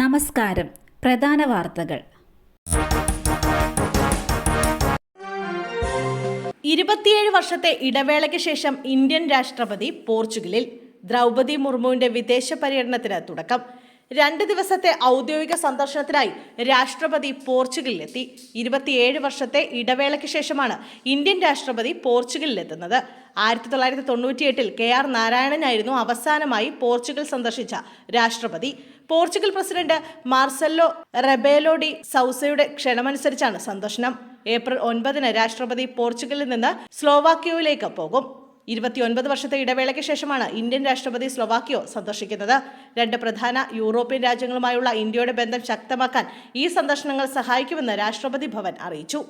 നമസ്കാരം. പ്രധാന വാർത്തകൾ. ഇരുപത്തിയേഴ് വർഷത്തെ ഇടവേളയ്ക്ക് ശേഷം ഇന്ത്യൻ രാഷ്ട്രപതി പോർച്ചുഗലിൽ ദ്രൗപതി മുർമുവിന്റെ വിദേശ പര്യടനത്തിന് തുടക്കം. രണ്ട് ദിവസത്തെ ഔദ്യോഗിക സന്ദർശനത്തിനായി രാഷ്ട്രപതി പോർച്ചുഗലിലെത്തി. ഇരുപത്തിയേഴ് വർഷത്തെ ഇടവേളയ്ക്ക് ശേഷമാണ് ഇന്ത്യൻ രാഷ്ട്രപതി പോർച്ചുഗലിലെത്തുന്നത്. ആയിരത്തി തൊള്ളായിരത്തി തൊണ്ണൂറ്റിയെട്ടിൽ കെ ആർ നാരായണനായിരുന്നു അവസാനമായി പോർച്ചുഗൽ സന്ദർശിച്ച രാഷ്ട്രപതി. Portugal president Marcelo Rebelo de സൗസയുടെ ക്ഷണമനുസരിച്ചാണ് സന്ദർശനം. ഏപ്രിൽ ഒൻപതിന് രാഷ്ട്രപതി പോർച്ചുഗലിൽ നിന്ന് സ്ലോവാക്യയിലേക്ക് പോകും. ഇരുപത്തിയൊൻപത് വർഷത്തെ ഇടവേളയ്ക്ക് ശേഷമാണ് ഇന്ത്യൻ രാഷ്ട്രപതി സ്ലൊവാക്കിയോ സന്ദർശിക്കുന്നത്. രണ്ട് പ്രധാന യൂറോപ്യൻ രാജ്യങ്ങളുമായുള്ള ഇന്ത്യയുടെ ബന്ധം ശക്തമാക്കാൻ ഈ സന്ദർശനങ്ങൾ സഹായിക്കുമെന്ന് രാഷ്ട്രപതി ഭവൻ അറിയിച്ചു.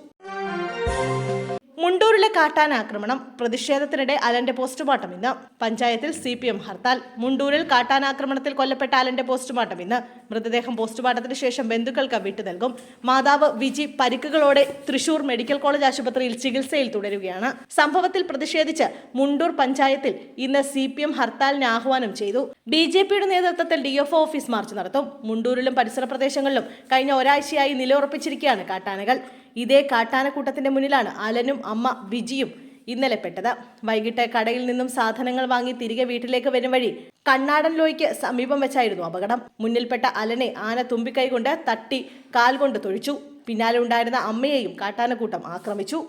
മുണ്ടൂരിലെ കാട്ടാൻ ആക്രമണം പ്രതിഷേധത്തിനിടെ അലന്റെ പോസ്റ്റ്മോർട്ടം ഇന്ന്. പഞ്ചായത്തിൽ സി പി എം ഹർത്താൽ മുണ്ടൂരിൽ കാട്ടാൻ ആക്രമണത്തിൽ കൊല്ലപ്പെട്ട അലന്റെ പോസ്റ്റ്മോർട്ടം ഇന്ന്. മൃതദേഹം പോസ്റ്റ്മോർട്ടത്തിന് ശേഷം ബന്ധുക്കൾക്ക് വിട്ടു നൽകും. മാതാവ് വിജി പരിക്കുകളോടെ തൃശൂർ മെഡിക്കൽ കോളേജ് ആശുപത്രിയിൽ ചികിത്സയിൽ തുടരുകയാണ്. സംഭവത്തിൽ പ്രതിഷേധിച്ച് മുണ്ടൂർ പഞ്ചായത്തിൽ ഇന്ന് സി പി എം ഹർത്താലിന് ആഹ്വാനം ചെയ്തു. ബി ജെ പിയുടെ നേതൃത്വത്തിൽ ഡി എഫ് ഓഫീസ് മാർച്ച് നടത്തും. മുണ്ടൂരിലും പരിസര പ്രദേശങ്ങളിലും കഴിഞ്ഞ ഒരാഴ്ചയായി നിലയുറപ്പിച്ചിരിക്കുകയാണ് കാട്ടാനകൾ. ഇതേ കാട്ടാനക്കൂട്ടത്തിന്റെ മുന്നിലാണ് അലനും അമ്മ ബിജിയും ഇന്നലെ പെട്ടത്. വൈകിട്ട് കടയിൽ നിന്നും സാധനങ്ങൾ വാങ്ങി തിരികെ വീട്ടിലേക്ക് വരും വഴി കണ്ണാടൻ ലോയ്ക്ക് സമീപം വെച്ചായിരുന്നു അപകടം. മുന്നിൽപ്പെട്ട അലനെ ആന തുമ്പിക്കൈ കൊണ്ട് തട്ടി കാൽ കൊണ്ട് തൊഴിച്ചു. പിന്നാലെ ഉണ്ടായിരുന്ന അമ്മയെയും കാട്ടാനക്കൂട്ടം ആക്രമിച്ചു.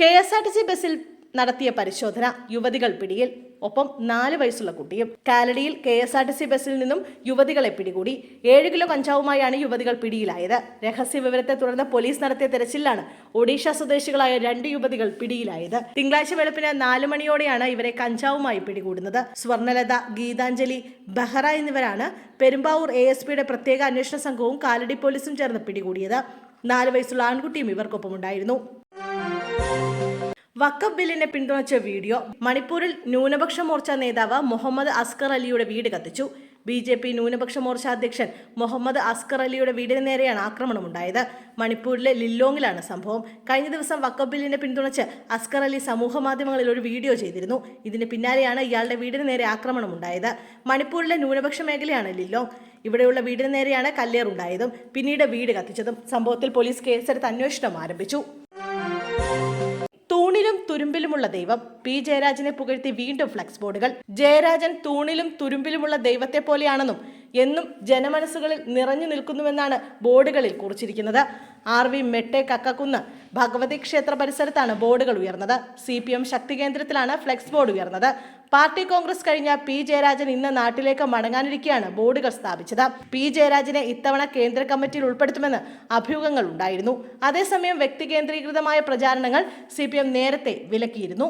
K S R T C ബസ്സിൽ നടത്തിയ പരിശോധന യുവതികൾ പിടിയിൽ. ഒപ്പം നാല് വയസ്സുള്ള കുട്ടിയും കാലടിയിൽ K S R T C ബസ്സിൽ നിന്നും യുവതികളെ പിടികൂടി. ഏഴ് കിലോ കഞ്ചാവുമായാണ് യുവതികൾ പിടിയിലായത്. രഹസ്യ വിവരത്തെ തുടർന്ന് പോലീസ് നടത്തിയ തെരച്ചിലാണ് ഒഡീഷ സ്വദേശികളായ രണ്ട് യുവതികൾ പിടിയിലായത്. തിങ്കളാഴ്ച വെളുപ്പിന് നാല് മണിയോടെയാണ് ഇവരെ കഞ്ചാവുമായി പിടികൂടുന്നത്. സ്വർണലത ഗീതാഞ്ജലി ബെഹ്റ എന്നിവരാണ് പെരുമ്പാവൂർ എ എസ് പിയുടെ പ്രത്യേക അന്വേഷണ സംഘവും കാലടി പോലീസും ചേർന്ന് പിടികൂടിയത്. നാല് വയസ്സുള്ള ആൺകുട്ടിയും ഇവർക്കൊപ്പം ഉണ്ടായിരുന്നു വക്കഫ് ബില്ലിനെ പിന്തുണച്ച വീഡിയോ മണിപ്പൂരിൽ ന്യൂനപക്ഷ മോർച്ച നേതാവ് മുഹമ്മദ് അസ്കർ അലിയുടെ വീട് കത്തിച്ചു. ബി ജെ പി ന്യൂനപക്ഷ മോർച്ച അധ്യക്ഷൻ മുഹമ്മദ് അസ്കർ അലിയുടെ വീടിന് നേരെയാണ് ആക്രമണമുണ്ടായത്. മണിപ്പൂരിലെ ലില്ലോങ്ങിലാണ് സംഭവം. കഴിഞ്ഞ ദിവസം വക്കഫ് ബില്ലിനെ പിന്തുണച്ച് അസ്കർ അലി സമൂഹ മാധ്യമങ്ങളിൽ ഒരു വീഡിയോ ചെയ്തിരുന്നു. ഇതിന് പിന്നാലെയാണ് ഇയാളുടെ വീടിന് നേരെ ആക്രമണമുണ്ടായത്. മണിപ്പൂരിലെ ന്യൂനപക്ഷ മേഖലയാണ് ലില്ലോങ്. ഇവിടെയുള്ള വീടിന് നേരെയാണ് കല്ലേറുണ്ടായതും പിന്നീട് വീട് കത്തിച്ചതും. സംഭവത്തിൽ പോലീസ് കേസെടുത്ത് അന്വേഷണം ആരംഭിച്ചു. തുരുമ്പിലുമുള്ള ദൈവം. പി. ജയരാജനെ പുകഴ്ത്തി വീണ്ടും ഫ്ലക്സ് ബോർഡുകൾ. ജയരാജൻ തൂണിലും തുരുമ്പിലുമുള്ള ദൈവത്തെ പോലെയാണെന്നും എന്നും ജനമനസ്സുകളിൽ നിറഞ്ഞു നിൽക്കുന്നുവെന്നാണ് ബോർഡുകളിൽ കുറിച്ചിരിക്കുന്നത്. ആർ വി മെട്ടെ കക്കക്കുന്ന് ഭഗവതി ക്ഷേത്ര പരിസരത്താണ് ബോർഡുകൾ ഉയർന്നത്. സി പി എം ശക്തി കേന്ദ്രത്തിലാണ് ഫ്ലെക്സ് ബോർഡ് ഉയർന്നത്. പാർട്ടി കോൺഗ്രസ് കഴിഞ്ഞ പി ജയരാജൻ ഇന്ന് നാട്ടിലേക്ക് മടങ്ങാനിരിക്കെയാണ് ബോർഡുകൾ സ്ഥാപിച്ചത്. പി ജയരാജനെ ഇത്തവണ കേന്ദ്ര കമ്മിറ്റിയിൽ ഉൾപ്പെടുത്തുമെന്ന് അഭ്യൂഹങ്ങൾ ഉണ്ടായിരുന്നു. അതേസമയം വ്യക്തി കേന്ദ്രീകൃതമായ പ്രചാരണങ്ങൾ സി നേരത്തെ വിലക്കിയിരുന്നു.